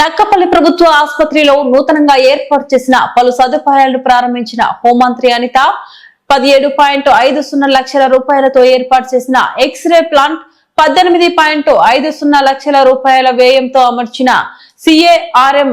నక్కపల్లి ప్రభుత్వ ఆసుపత్రిలో నూతనంగా ఏర్పాటు చేసిన పలు సదుపాయాలను ప్రారంభించిన హోంమంత్రి అనిత పదిహేడు పాయింట్ ఐదు సున్నా లక్షల రూపాయలతో ఏర్పాటు చేసిన ఎక్స్రే ప్లాంట్ పద్దెనిమిది పాయింట్ ఐదు సున్నా లక్షల రూపాయల వ్యయంతో అమర్చిన సిఏఆర్ఎం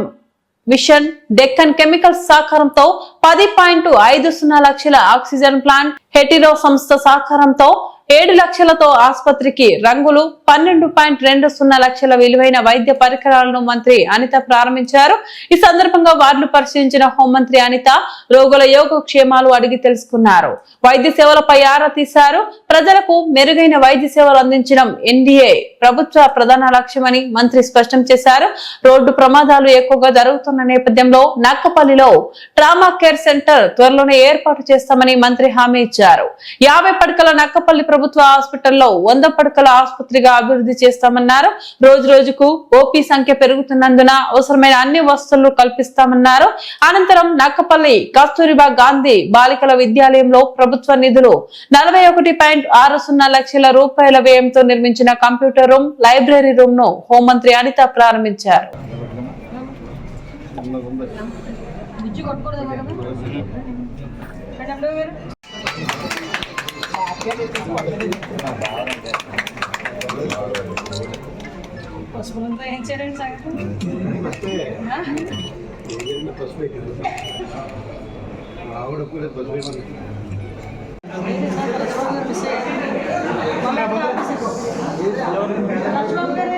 మిషన్ డెక్కన్ కెమికల్స్ సహకారంతో పది పాయింట్ ఐదు సున్నా లక్షల ఆక్సిజన్ ప్లాంట్ హెటిరో సంస్థ సహకారంతో ఏడు లక్షలతో ఆసుపత్రికి రంగులు పన్నెండు పాయింట్ రెండు సున్నా లక్షల విలువైన వైద్య పరికరాలను మంత్రి అనిత ప్రారంభించారు. ఈ సందర్భంగా వార్డులు పరిశీలించిన హోంమంత్రి అనిత రోగుల యోగక్షేమాలు అడిగి తెలుసుకున్నారు. వైద్య సేవలపై ఆరా తీశారు. ప్రజలకు మెరుగైన వైద్య సేవలు అందించడం ఎన్డీఏ ప్రభుత్వ ప్రధాన లక్ష్యమని మంత్రి స్పష్టం చేశారు. రోడ్డు ప్రమాదాలు ఎక్కువగా జరుగుతున్న నేపథ్యంలో నక్కపల్లిలో ట్రామా కేర్ సెంటర్ త్వరలోనే ఏర్పాటు చేస్తామని మంత్రి హామీ ఇచ్చారు. యాభై పడకల నక్కపల్లి ప్రభుత్వ హాస్పిటల్లో వంద పడకల ఆసుపత్రిగా అభివృద్ధి చేస్తామన్నారు. రోజు రోజుకు ఓపీ సంఖ్య పెరుగుతున్నందున అవసరమైన అన్ని వసతులు కల్పిస్తామన్నారు. అనంతరం నక్కపల్లి కస్తూరిబా గాంధీ బాలికల విద్యాలయంలో ప్రభుత్వ నిధులు నలభై ఒకటి పాయింట్ ఆరు సున్నా లక్షల రూపాయల వ్యయంతో నిర్మించిన కంప్యూటర్ రూమ్ లైబ్రరీ రూమ్ను హోంమంత్రి అనిత ప్రారంభించారు. పసుపులంతా ఏం ఆవిడ కూడా లక్ష్మణ్ గారు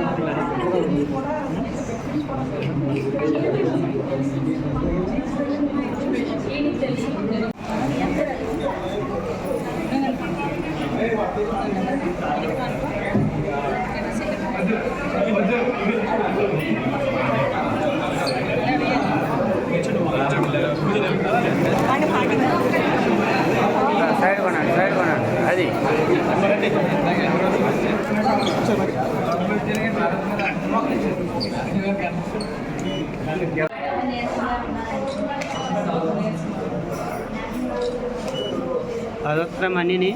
అదొక్క మనీని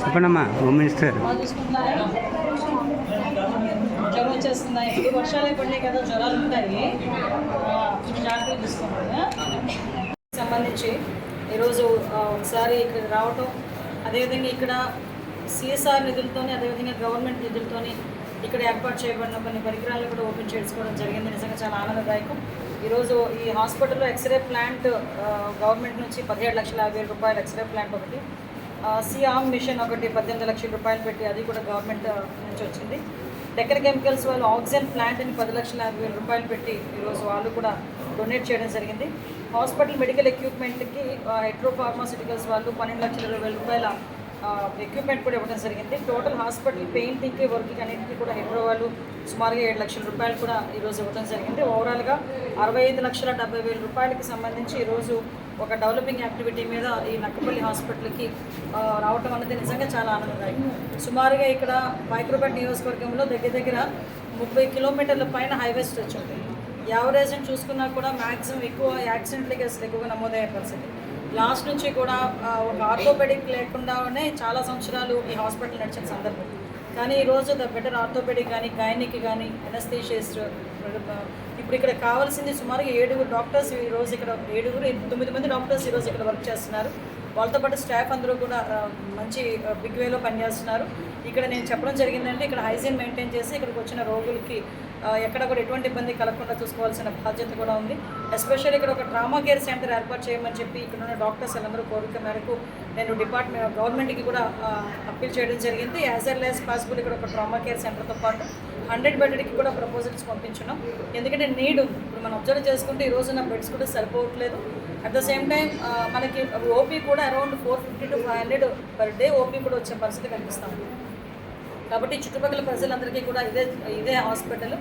చెప్పండమ్మా హోమ్ మినిస్టర్. జ్వరం వచ్చేస్తున్నాయి. ఇప్పుడు వర్షాలే పడినాయి కదా జ్వరాలు ఉంటాయి. జాగ్రత్తగా సంబంధించి ఈరోజు ఒకసారి ఇక్కడ రావటం అదేవిధంగా ఇక్కడ సిఎస్ఆర్ నిధులతోని అదేవిధంగా గవర్నమెంట్ నిధులతోని ఇక్కడ ఏర్పాటు చేయబడిన కొన్ని పరికరాలను కూడా ఓపెన్ చేసుకోవడం జరిగింది. నిజంగా చాలా ఆనందదాయకం. ఈరోజు ఈ హాస్పిటల్లో ఎక్స్రే ప్లాంట్ గవర్నమెంట్ నుంచి పదిహేడు లక్షల యాభై వేల రూపాయలు ఎక్స్రే ప్లాంట్ ఒకటి సిఆమ్ మిషన్ ఒకటి పద్దెనిమిది లక్షల రూపాయలు పెట్టి అది కూడా గవర్నమెంట్ నుంచి వచ్చింది. డెక్కర్ కెమికల్స్ వాళ్ళు ఆక్సిజన్ ప్లాంట్ని పది లక్షల యాభై వేల రూపాయలు పెట్టి ఈరోజు వాళ్ళు కూడా డొనేట్ చేయడం జరిగింది. హాస్పిటల్ మెడికల్ ఎక్విప్మెంట్కి హెట్రో ఫార్మాసిటికల్స్ వాళ్ళు పన్నెండు లక్షల ఇరవై వేల రూపాయల ఎక్విప్మెంట్ కూడా ఇవ్వడం జరిగింది. టోటల్ హాస్పిటల్ పెయింటింగ్కి వర్క్కి అన్నింటికి కూడా హెడ్రో వాళ్ళు సుమారుగా ఏడు లక్షల రూపాయలు కూడా ఈరోజు ఇవ్వడం జరిగింది. ఓవరాల్గా అరవై ఐదు లక్షల డెబ్బై వేల రూపాయలకి సంబంధించి ఈరోజు ఒక డెవలపింగ్ యాక్టివిటీ మీద ఈ నక్కపల్లి హాస్పిటల్కి రావటం అనేది నిజంగా చాలా ఆనందదాయకం. సుమారుగా ఇక్కడ మైక్రోపేట్ నియోజకవర్గంలో దగ్గర దగ్గర ముప్పై కిలోమీటర్ల పైన హైవే స్ట్రెచ్ ఉంటుంది యావరేజ్ని చూసుకున్నా కూడా మ్యాక్సిమం ఎక్కువ యాక్సిడెంట్లకి అసలు ఎక్కువగా నమోదయ్యే పరిస్థితి. లాస్ట్ నుంచి కూడా ఒక ఆర్థోపెడిక్ లేకుండానే చాలా సంవత్సరాలు ఈ హాస్పిటల్ నడిచిన సందర్భం. కానీ ఈరోజు ద బెటర్ ఆర్థోపెడిక్ కానీ గైనిక్ కానీ ఎనస్థీషియస్ట్ ఇప్పుడు ఇక్కడ కావాల్సింది సుమారుగా ఏడుగురు డాక్టర్స్ ఈరోజు ఇక్కడ ఏడుగురు తొమ్మిది మంది డాక్టర్స్ ఈరోజు ఇక్కడ వర్క్ చేస్తున్నారు. వాళ్ళతో పాటు స్టాఫ్ అందరూ కూడా మంచి బిగ్ వేలో పనిచేస్తున్నారు. ఇక్కడ నేను చెప్పడం జరిగిందంటే ఇక్కడ హైజీన్ మెయింటైన్ చేసి ఇక్కడికి వచ్చిన రోగులకి ఎక్కడ కూడా ఎటువంటి ఇబ్బంది కలగకుండా చూసుకోవాల్సిన బాధ్యత కూడా ఉంది. ఎస్పెషల్లీ ఇక్కడ ఒక ట్రామా కేర్ సెంటర్ ఏర్పాటు చేయమని చెప్పి ఇక్కడ ఉన్న డాక్టర్స్ అందరూ కోరిక మేరకు నేను డిపార్ట్మెంట్ గవర్నమెంట్కి కూడా అప్పీల్ చేయడం జరిగింది. యాజ్ ఎల్ యాజ్ పాసిబుల్ ఇక్కడ ఒక ట్రామా కేర్ సెంటర్తో పాటు హండ్రెడ్ బెడ్కి కూడా ప్రపోజల్స్ పంపించున్నాం ఎందుకంటే నీడ్ ఉంది. ఇప్పుడు మనం అబ్జర్వ్ చేసుకుంటే ఈ రోజున బెడ్స్ కూడా సరిపోవట్లేదు. అట్ ద సేమ్ టైం మనకి ఓపీ కూడా around four fifty to five hundred per day OP కూడా వచ్చే పరిస్థితి కనిపిస్తాం కాబట్టి చుట్టుపక్కల ప్రజలందరికీ కూడా ఇదే ఇదే హాస్పిటల్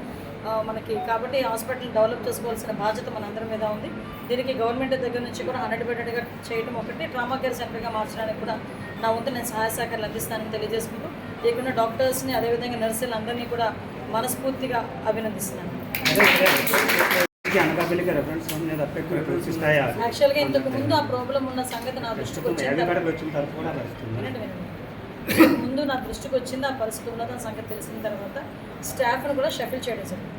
మనకి కాబట్టి హాస్పిటల్ డెవలప్ చేసుకోవాల్సిన బాధ్యత మనందరి మీద ఉంది. దీనికి గవర్నమెంట్ దగ్గర నుంచి కూడా హండ్రెడ్ బెడెడ్గా చేయడం ఒకటి. ట్రామా కేర్ సెంటర్గా మార్చడానికి కూడా నా వంతు నేను సహాయ సహకారాలు అందిస్తానని తెలియజేసుకుంటూ ఇక్కడ డాక్టర్స్ని అదేవిధంగా నర్సులు అందరినీ కూడా మనస్ఫూర్తిగా అభినందిస్తున్నాను. యాక్చువల్గా ఇంతకు ముందు ఆ ప్రాబ్లం ఉన్న సంగతి నా దృష్టికి వచ్చింది. ముందు నా దృష్టికి వచ్చింది ఆ పరిస్థితి ఉన్నదని సంగతి తెలిసిన తర్వాత స్టాఫ్ను కూడా షఫిల్ చేయడం జరిగింది.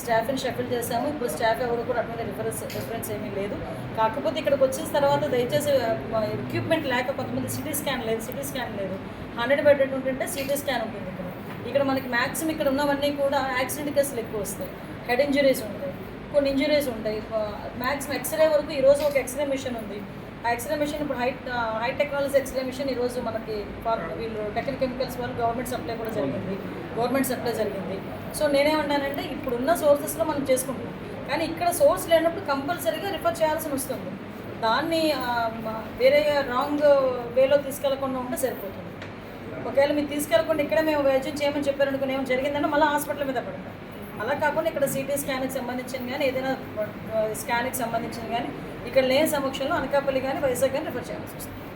స్టాఫ్ని షఫిల్ చేశాము. ఇప్పుడు స్టాఫ్ ఎవరు కూడా అటువంటి రిఫరెన్స్ రిఫరెన్స్ ఏమీ లేదు. కాకపోతే ఇక్కడికి వచ్చిన తర్వాత దయచేసి ఎక్విప్మెంట్ లేక కొంతమంది సిటీ స్కాన్ లేదు సిటీ స్కాన్ లేదు. హండ్రెడ్ బెడ్ ఉంటుంటే సిటీ స్కాన్ ఉంటుంది ఇక్కడ. ఇక్కడ మనకి మ్యాక్సిమం ఇక్కడ ఉన్నవన్నీ కూడా యాక్సిడెంట్ కేసులు ఎక్కువ వస్తాయి. హెడ్ ఇంజురీస్ ఉంటాయి కొన్ని ఇంజరీస్ ఉంటాయి. మ్యాక్సిమం ఎక్స్రే వరకు ఈరోజు ఒక ఎక్స్రే మిషన్ ఉంది. ఎక్స్రే మిషన్ ఇప్పుడు high high technology x-ray machine ఈరోజు మనకి వీళ్ళు టెక్నికల్ కెమికల్స్ వాళ్ళు గవర్నమెంట్ సప్లై కూడా జరిగింది. గవర్నమెంట్ సప్లై జరిగింది. సో నేనేమన్నానంటే ఇప్పుడున్న సోర్సెస్లో మనం చేసుకుంటాం కానీ ఇక్కడ సోర్స్ లేనప్పుడు కంపల్సరీగా రిఫర్ చేయాల్సి వస్తుంది. దాన్ని వేరే రాంగ్ వేలో తీసుకెళ్ళకుండా ఉంటే సరిపోతుంది. ఒకవేళ మీరు తీసుకెళ్ళకుండా ఇక్కడ మేము వైద్యం చేయమని చెప్పారనుకుని ఏమో జరిగిందంటే మళ్ళీ హాస్పిటల్ మీద పడతాం. అలా కాకుండా ఇక్కడ సిటీ స్కాన్కి సంబంధించిన కానీ ఏదైనా స్కాన్కి సంబంధించిన కానీ ఇక్కడ లేని సమక్షంలో అనకాపల్లి కానీ వైజాగ్ కానీ రిఫర్ చేయాల్సి వస్తుంది.